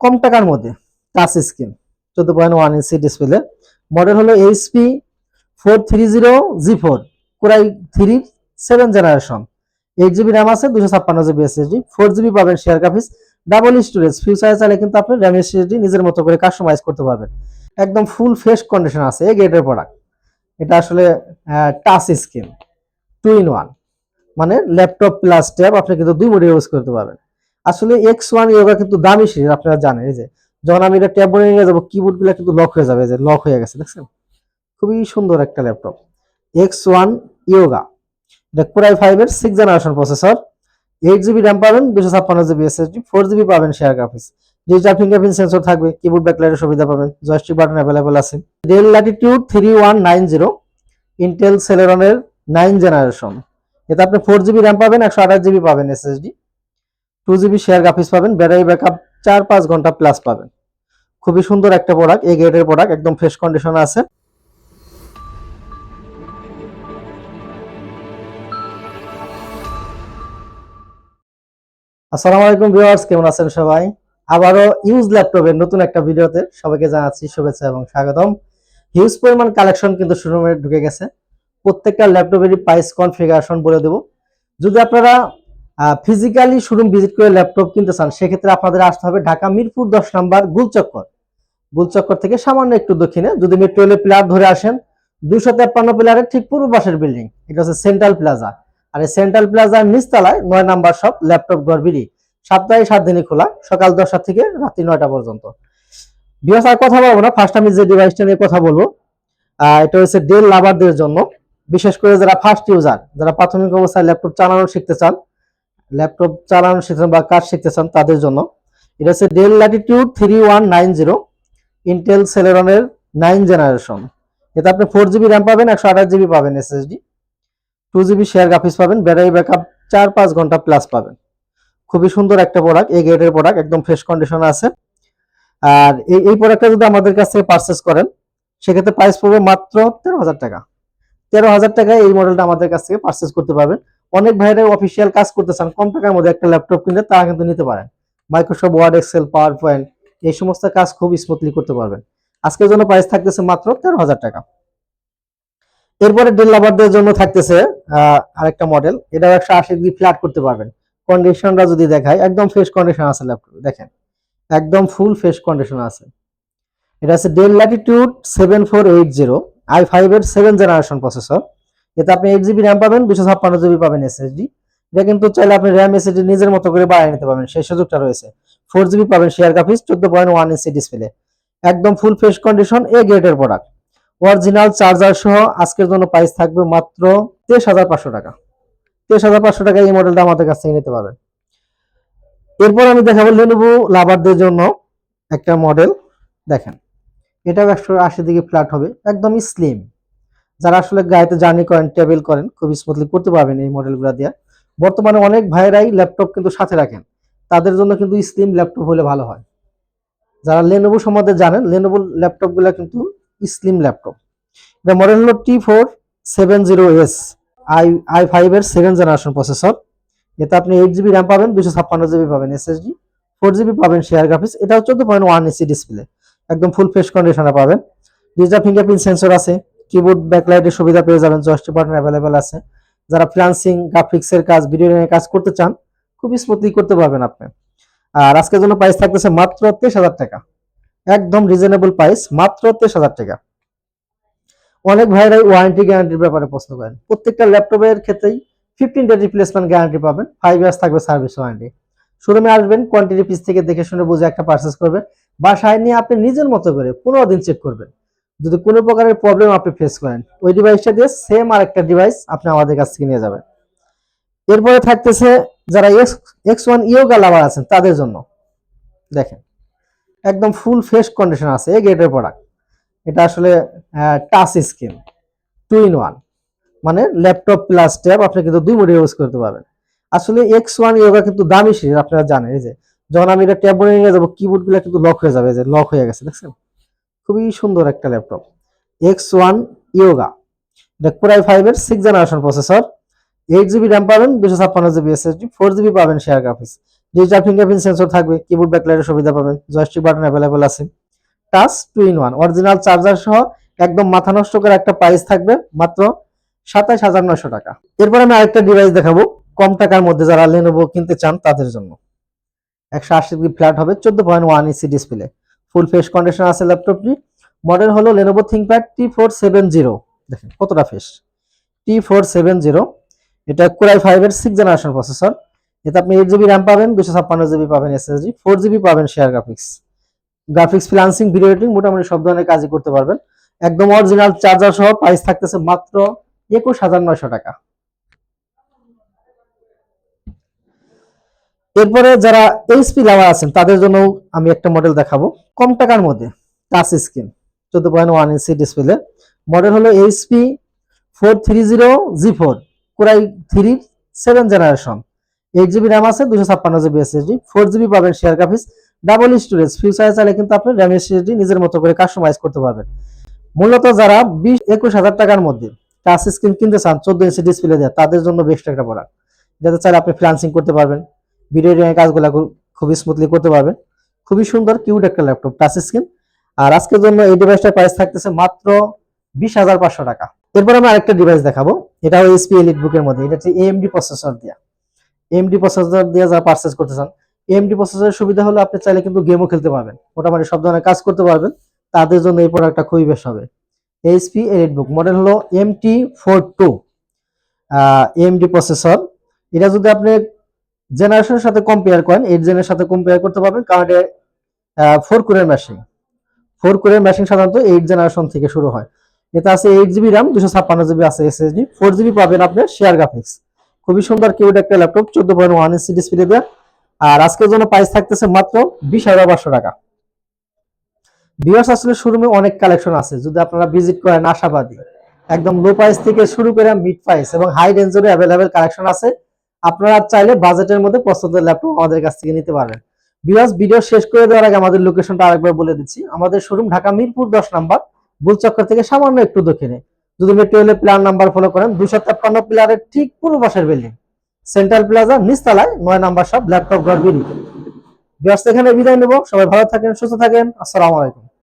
কম টাকার মধ্যে touch screen চোদ্দ পয়েন্ট ওয়ান ইঞ্চি ডিসপ্লে মডেল হলো HP four three zero G four core i three seven generation eight GB RAM আছে দুশো ছাপ্পান্ন জিবি এসএসডি ফোর জিবি পাবেন শেয়ার গ্রাফিক্স ডাবল স্টোরেজ ফিউচারে চাইলে কিন্তু আপনি র্যাম এসএসডি নিজের মতো করে কাস্টমাইজ করতে পারবেন। একদম ফুল ফ্রেশ কন্ডিশন আছে এই গেটের প্রোডাক্ট এটা আসলে touch screen two in one মানে ল্যাপটপ প্লাস ট্যাব আপনি কিন্তু দুই মোডে ইউজ করতে পারবেন। আসলে এক্স ওয়ান ইয়োগা কিন্তু দামি সিরিজ আপনারা জানেন, এই যে যখন আমি এটা ট্যাব নিয়ে যাব কিবোর্ডগুলো কিন্তু লক হয়ে যাবে যে লক হয়ে গেছে, দেখছেন? খুবই সুন্দর একটা ল্যাপটপ এক্স ওয়ান ইয়োগা এটা কোরাই ফাইভের six generation processor eight GB RAM পাবেন দুশো ছাপ্পান্ন জিবি এসএসডি ফোর জিবি পাবেন share graphics digital fingerprint sensor থাকবে কিবোর্ড ব্যাকলাইটের সুবিধা পাবেন জয়স্টিক বাটন অ্যাভেলেবল আছে। Dell Latitude three one nine zero Intel সেলেরনের nine generation এতে আপনি ফোর জিবি র্যাম পাবেন, একশো আঠাশ জিবি পাবেন SSD two GB share graphics পাবেন ব্যাটারি ব্যাকআপ চার পাঁচ ঘণ্টা প্লাস পাবেন। খুবই সুন্দর একটা প্রোডাক্ট এই গ্রেডের প্রোডাক্ট একদম ফ্রেশ কন্ডিশনে আছে। আসসালামু আলাইকুম ভিউয়ার্স কেমন আছেন সবাই? আবারও ইউজ ল্যাপটপের নতুন একটা ভিডিওতে সবাইকে জানাচ্ছি শুভেচ্ছা এবং স্বাগতম। হিউজ পরিমাণ কালেকশন কিন্তু শোরুমে ঢুকে গেছে। প্রত্যেকটা ল্যাপটপেরই প্রাইস কনফিগারেশন বলে দেবো। যদি আপনারা ফিজিক্যালি শোরুম ভিজিট করে ল্যাপটপ কিনতে চান, সেক্ষেত্রে আপনাদের আসতে হবে ঢাকা মিরপুর দশ নম্বর গুলচক্কর। গুলচক্কর থেকে সামান্য একটু দক্ষিণে, যদি মেট্রো রেলের প্লার ধরে আসেন, দুশো তেপ্পান্ন প্লারের ঠিক পূর্ব পাশের বিল্ডিং এটা হচ্ছে সেন্ট্রাল প্লাজা আর এই সেন্ট্রাল প্লাজার নিচতলায় নয় নাম্বার শপ ল্যাপটপ গড়বিড়ি সপ্তাহে সাত দিনই খোলা, সকাল দশটা থেকে রাত্রি নয়টা পর্যন্ত। বিকজ আর কথা বলব না ফার্স্ট আমি যে ডিভাইসটা নিয়ে কথা বলব এটা হচ্ছে ডেল লাভারদের জন্য। বিশেষ করে যারা ফার্স্ট ইউজার যারা প্রাথমিক অবস্থায় ল্যাপটপ চালানো শিখতে চান ল্যাপটপ চালানো শিখতে চান বা কাজ শিখতে চান তাদের জন্য। এটা হচ্ছে Dell Latitude three one nine zero Intel সেলেরনের nine generation এতে আপনি ফোর জিবি র্যাম পাবেন, একশো আঠাশ জিবি পাবেন SSD two GB share graphics পাবেন ব্যাটারি ব্যাকআপ চার পাঁচ ঘণ্টা প্লাস পাবেন। খুবই সুন্দর একটা প্রোডাক্ট এই গেটের প্রোডাক্ট একদম ফ্রেশ কন্ডিশনে আছে। আর এই এই প্রোডাক্টটা যদি আমাদের কাছ থেকে পারচেস করেন, সেক্ষেত্রে প্রাইস পড়বে মাত্র তেরো হাজার টাকা। তেরো হাজার টাকায় এই মডেলটা আমাদের কাছ থেকে পারচেস করতে পারবেন। অনেক ভাইরা অফিসিয়াল কাজ করতে চান কম টাকার মধ্যে একটা ল্যাপটপ কিনলে তারা কিন্তু নিতে পারেন। Microsoft Word Excel PowerPoint এই সমস্ত কাজ খুব স্মুথলি করতে পারবেন। আজকের জন্য প্রাইস থাকতেছে মাত্র তেরো হাজার টাকা। এরপরে ডেল লাভারদের জন্য থাকতেছে আরেকটা মডেল এটাও একশো আশি ডিগ্রি ফ্ল্যাট করতে পারবেন। কন্ডিশনটা যদি দেখায় একদম ফ্রেশ কন্ডিশন আছে ল্যাপটপ দেখেন। একদম ফুল ফ্রেশ কন্ডিশন আছে। এটা আছে Dell Latitude seven four eight zero i five এর সেভেন জেনারেশন প্রসেসর এতে আপনি এইট জিবি র্যাম পাবেন দুশো ছাপ্পান্ন জিবি পাবেন এসএসডি এটা কিন্তু চাইলে আপনি র্যাম এসএসডি নিজের মতো করে বাড়িয়ে নিতে পারবেন, সেই সুযোগটা রয়েছে। ফোর জিবি পাবেন শেয়ার গ্রাফিক্স চোদ্দ পয়েন্ট ওয়ান ইঞ্চি ডিসপ্লে একদম ফুল ফ্রেশ কন্ডিশন এ গ্রেডের প্রোডাক্ট অরিজিনাল চার্জার সহ আজকের জন্য প্রাইস থাকবে মাত্র তেইশ হাজার পাঁচশো টাকা। তেইশ হাজার পাঁচশো টাকা এই মডেলটা আমাদের কাছ থেকে নিতে পারবেন। এরপর আমি দেখাবো লেনোভো লাভারদের জন্য একটা মডেল দেখেন, এটাও একশো আশি দিকে ফ্ল্যাট হবে একদম স্লিম যারা আসলে গাড়িতে জার্নি করেন টেবিল করেন খুব স্মুথলি করতে পারবেন এই মডেলগুলো দিয়ে। বর্তমানে অনেক ভাইরাই ল্যাপটপ কিন্তু সাথে রাখেন। তাদের জন্য কিন্তু স্লিম ল্যাপটপ হলে ভালো হয়। যারা লেনোভো সম্বন্ধে জানেন লেনোভো ল্যাপটপগুলো কিন্তু স্লিম ল্যাপটপ এটা মডেল হলো T four seven zero S I i five এর সেভেন জেনারেশন প্রসেসর এতে আপনি এইট জিবি র্যাম পাবেন দুশো ছাপ্পান্ন জিবি পাবেন এসএসডি ফোর জিবি পাবেন শেয়ার গ্রাফিক্স এটা চোদ্দ পয়েন্ট ওয়ান এসি ডিসপ্লে একদম ফুল ফ্রেশ কন্ডিশনে পাবেন। ডিজিটাল ফিঙ্গারপ্রিন্ট সেন্সর আছে। কিবোর্ড ব্যাকলাইটের সুবিধা পেয়ে যাবেন জয়স্টিক বাটন অ্যাভেলেবেল আছে। যারা ফ্রিল্যান্সিং গ্রাফিক্সের কাজ ভিডিও নিয়ে কাজ করতে চান, খুব স্মুথলি করতে পারবেন আপনি। আর আজকের জন্য প্রাইস থাকতেছে মাত্র তেইশ হাজার টাকা। একদম রিজনেবল প্রাইস মাত্র তেইশ হাজার টাকা। অনেক ভাইরাই ওয়ারেন্টি গ্যারান্টির ব্যাপারে প্রশ্ন করেন। প্রত্যেকটা ল্যাপটপের ক্ষেত্রেই ফিফটিন ডে রিপ্লেসমেন্ট গ্যারান্টি পাবেন। ফাইভ ইয়ার্স থাকবে সার্ভিস ওয়ারেন্টি শোরুমে আসবেন কোয়ান্টিটি পিস থেকে দেখে শুনে বুঝে একটা পারচেস করবেন। বাসায় নিয়ে আপনি নিজের মতো করে পনেরো দিন চেক করবেন। যদি কোনো প্রকারের প্রবলেম আপনি ফেস করেন, ওই ডিভাইসটা দিয়ে সেম আর একটা ডিভাইস আপনি আমাদের কাছ থেকে নিয়ে যাবেন। এরপরে থাকতেছে যারা X X one yoga lover আছেন, তাদের জন্য। দেখেন, একদম ফুল ফ্রেশ কন্ডিশন আছে, এই গ্রেডের প্রোডাক্ট এটা আসলে touch screen two in one মানে ল্যাপটপ প্লাস ট্যাব আপনি কিন্তু দুই মোডে ইউজ করতে পারবেন। আসলে এক্স ওয়ান ইয়োগা কিন্তু দামি সিরিজ আপনারা জানেন, এই যে, যখন আমি এটা ট্যাব নিয়ে যাব কিবোর্ডগুলো কিন্তু লক হয়ে যাবে যে লক হয়ে গেছে, দেখছেন? খুবই সুন্দর একটা ল্যাপটপ। এক্স ওয়ান ইয়োগা এটা ফাইভ এর six generation processor eight GB RAM পাবেন দুশো ছাপ্পান্ন জিবি এসএসডি ফোর জিবি পাবেন share graphics digital fingerprint sensor থাকবে কিবোর্ড ব্যাকলাইটের সুবিধা পাবেন জয়স্টিক বাটন অ্যাভেলেবল আছে। Touch two in one original charger সহ একদম মাথা নষ্ট করে একটা প্রাইস থাকবে মাত্র সাতাশ হাজার নয়শো টাকা। এরপর আমি আরেকটা ডিভাইস দেখাবো, কম টাকার মধ্যে যারা লেনোভো কিনতে চান তাদের জন্য। একশো আশি ডিগ্রি ফ্ল্যাট হবে, চোদ্দ পয়েন্ট ওয়ান ইসি ডিসপ্লে ফুল ফেস কন্ডিশন আছে ল্যাপটপটি মডেল হলো Lenovo ThinkPad T four seven zero দেখেন কতটা fresh T four seven zero এটা কোরাই ফাইভের সিক্স জেনারেশন প্রসেসর এতে আপনি এইট জিবি র্যাম পাবেন দুশো ছাপ্পান্ন জিবি পাবেন এসএসডি ফোর জিবি পাবেন share graphics graphics freelancing video editing মোটামুটি সব ধরনের কাজই করতে পারবেন। একদম অরিজিনাল চার্জার সহ প্রাইস থাকতেছে মাত্র একুশ হাজার নয়শো টাকা। এরপরে যারা এইচপি লাভার আছেন, তাদের জন্য আমি একটা মডেল দেখাবো। কম টাকার মধ্যে টাচ স্ক্রিন চোদ্দ পয়েন্ট ওয়ান ইঞ্চি ডিসপ্লে মডেল হলো HP four three zero G four core i three seven generation eight GB RAM আছে দুশো ছাপ্পান্ন জিবি এসএসডি ফোর জিবি পাবেন শেয়ার গ্রাফিক্স ডাবল স্টোরেজ ফিউচারে চাইলে কিন্তু আপনি র্যাম এসএসডি নিজের মতো করে কাস্টমাইজ করতে পারবেন। মূলত যারা বিশ, একুশ হাজার টাকার মধ্যে টাচ স্ক্রিন কিনতে চান, চোদ্দ ইঞ্চি ডিসপ্লে দেয় তাদের জন্য বেস্ট একটা প্রোডাক্ট যাতে চাইলে আপনি ফ্রিলান্সিং করতে পারবেন। ভিডিও এডিটিং কাজগুলো খুবই স্মুথলি করতে পারবেন খুবই সুন্দর কিউট একটা ল্যাপটপ টাচ স্ক্রিন আর আজকের জন্য এই ডিভাইসটার প্রাইস থাকতেছে মাত্র বিশ হাজার পাঁচশো টাকা। এরপর আমি আরেকটা ডিভাইস দেখাবো। এটা হলো এসপি এলিট বুকের মধ্যে। এটা হচ্ছে এএমডি প্রসেসর দিয়া। এএমডি প্রসেসর দিয়ে যারা পারচেস করতে চান এএমডি প্রসেসরের সুবিধা হলো আপনি চাইলে কিন্তু গেমও খেলতে পারবেন। মোটামুটি সব ধরনের কাজ করতে পারবেন। তাদের জন্য এই প্রোডাক্টটা খুবই বেশ হবে। এইচপি এলিট বুক মডেল হলো MT four two AMD processor এটা যদি আপনি জেনারেশনের সাথে কম্পেয়ার করেন এইট জেনের সাথে কম্পেয়ার করতে পারবেন কারণ এটা ফোর কোরের মেশিন ফোর কোরের মেশিন সাধারণত এইট জেনারেশন থেকে শুরু হয়। এটা আছে এইট জিবি র্যাম দুশো ছাপ্পান্ন জিবি আছে এসএসডি ফোর জিবি পাবেন আপনি শেয়ার গ্রাফিক্স খুবই সুন্দর কিউট একটা ল্যাপটপ চোদ্দ পয়েন্ট ওয়ান ইঞ্চি ডিসপ্লে দেওয়া আর আজকের জন্য প্রাইস থাকতেছে মাত্র বিশ হাজার পাঁচশো টাকা। বিয়ার্স আসলে শোরুমে অনেক কালেকশন আছে, যদি আপনারা ভিজিট করেন আশাবাদী। একদম লো প্রাইস থেকে শুরু করে মিড প্রাইস এবং হাই রেঞ্জেরও অ্যাভেলেবেল কালেকশন আছে। আপনারা চাইলে বাজেটের মধ্যে পছন্দের ল্যাপটপ আমাদের কাছ থেকে নিতে পারবেন। বিয়ার্স ভিডিও শেষ করে দেওয়ার আগে আমাদের লোকেশনটা আরেকবার বলে দিচ্ছি। আমাদের শোরুম ঢাকা মিরপুর দশ নাম্বার বুলচক্কর থেকে সামান্য একটু দক্ষিণে। যদি মেট্রো রেলের প্ল্যান নাম্বার ফলো করেন, দুশো তেপ্পান্ন প্লারের ঠিক পূর্ব পাশের বিল্ডিং সেন্ট্রাল প্লাজা নিচতলায় নয় নাম্বার সব ল্যাপটপ ঘর বিডি বিয়ার্স এখানে বিদায় নেব। সবাই ভালো থাকেন, সুস্থ থাকেন। আসসালামু আলাইকুম।